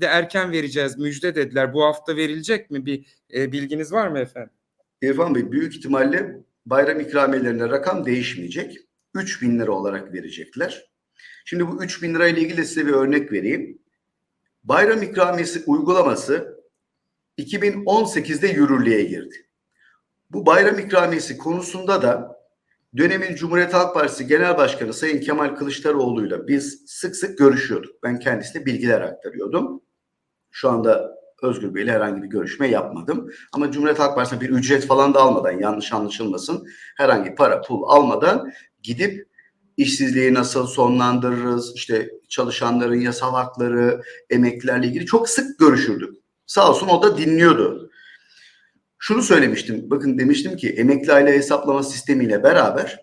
de erken vereceğiz müjde dediler. Bu hafta verilecek mi? Bir e, bilginiz var mı efendim? İrfan Bey büyük ihtimalle bayram ikramiyelerine rakam değişmeyecek. 3 bin lira olarak verecekler. Şimdi bu 3 bin lira ile ilgili size bir örnek vereyim. Bayram ikramiyesi uygulaması 2018'de yürürlüğe girdi. Bu bayram ikramiyesi konusunda da dönemin Cumhuriyet Halk Partisi Genel Başkanı Sayın Kemal Kılıçdaroğlu'yla biz sık sık görüşüyorduk. Ben kendisine bilgiler aktarıyordum. Şu anda Özgür Bey'le herhangi bir görüşme yapmadım. Ama Cumhuriyet Halk Partisi'ne bir ücret falan da almadan yanlış anlaşılmasın. Herhangi para pul almadan gidip işsizliği nasıl sonlandırırız, işte çalışanların yasal hakları, emeklilerle ilgili çok sık görüşürdük. Sağ olsun o da dinliyordu. Şunu söylemiştim, bakın demiştim ki emekli aile hesaplama sistemiyle beraber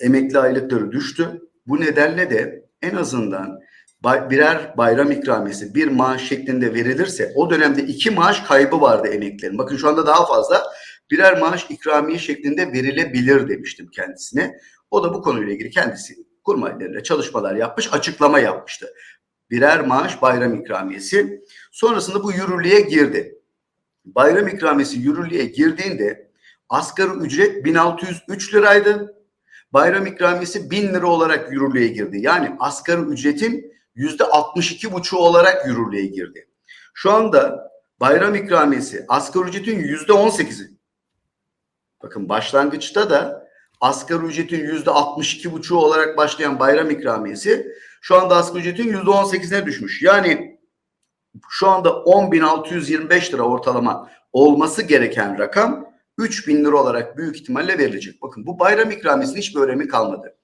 emekli aylıkları düştü. Bu nedenle de en azından birer bayram ikramiyesi bir maaş şeklinde verilirse o dönemde iki maaş kaybı vardı emeklilerin. Bakın şu anda daha fazla birer maaş ikramiye şeklinde verilebilir demiştim kendisine. O da bu konuyla ilgili kendisi kurmaylarıyla çalışmalar yapmış, açıklama yapmıştı. Birer maaş bayram ikramiyesi. Sonrasında bu yürürlüğe girdi. Bayram ikramiyesi yürürlüğe girdiğinde asgari ücret 1603 liraydı. Bayram ikramiyesi 1000 lira olarak yürürlüğe girdi. Yani asgari ücretin yüzde 62 buçuğu olarak yürürlüğe girdi. Şu anda bayram ikramiyesi asgari ücretin yüzde 18'i. Bakın başlangıçta da asgari ücretin yüzde 62 buçuğu olarak başlayan bayram ikramiyesi şu anda asgari ücretin yüzde 18'ine düşmüş. Yani şu anda 10.625 lira ortalama olması gereken rakam 3000 lira olarak büyük ihtimalle verilecek. Bakın bu bayram ikramiyesinin hiçbir önemi kalmadı.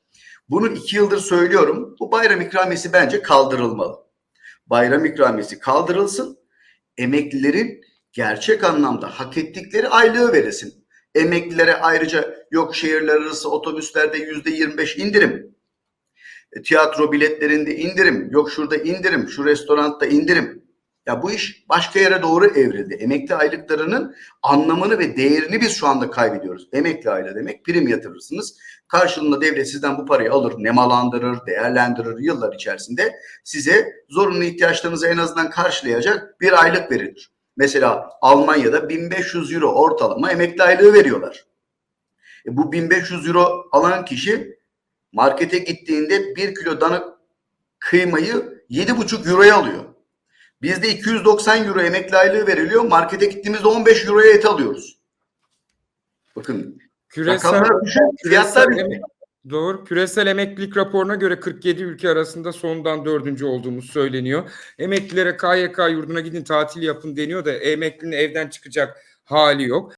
Bunu iki yıldır söylüyorum. Bu bayram ikramiyesi bence kaldırılmalı. Bayram ikramiyesi kaldırılsın. Emeklilerin gerçek anlamda hak ettikleri aylığı verilsin. Emeklilere ayrıca yok şehirler arası otobüslerde yüzde 25 indirim. E, Tiyatro biletlerinde indirim. Yok şurada indirim. Şu restoranda indirim. Ya bu iş başka yere doğru evrildi. Emekli aylıklarının anlamını ve değerini biz şu anda kaybediyoruz. Emekli aile demek prim yatırırsınız. Karşılığında devlet sizden bu parayı alır, nemalandırır, değerlendirir yıllar içerisinde. Size zorunlu ihtiyaçlarınızı en azından karşılayacak bir aylık verilir. Mesela Almanya'da 1500 euro ortalama emekli aylığı veriyorlar. E bu 1500 euro alan kişi markete gittiğinde 1 kilo dana kıymayı 7,5 euroya alıyor. Bizde 290 euro emekli aylığı veriliyor. Markete gittiğimizde 15 euroya et alıyoruz. Bakın Küresel, rakamlar düşük, fiyatlar küresel Doğru. Küresel emeklilik raporuna göre 47 ülke arasında sondan dördüncü olduğumuz söyleniyor. Emeklilere KYK yurduna gidin tatil yapın deniyor da emeklinin evden çıkacak hali yok.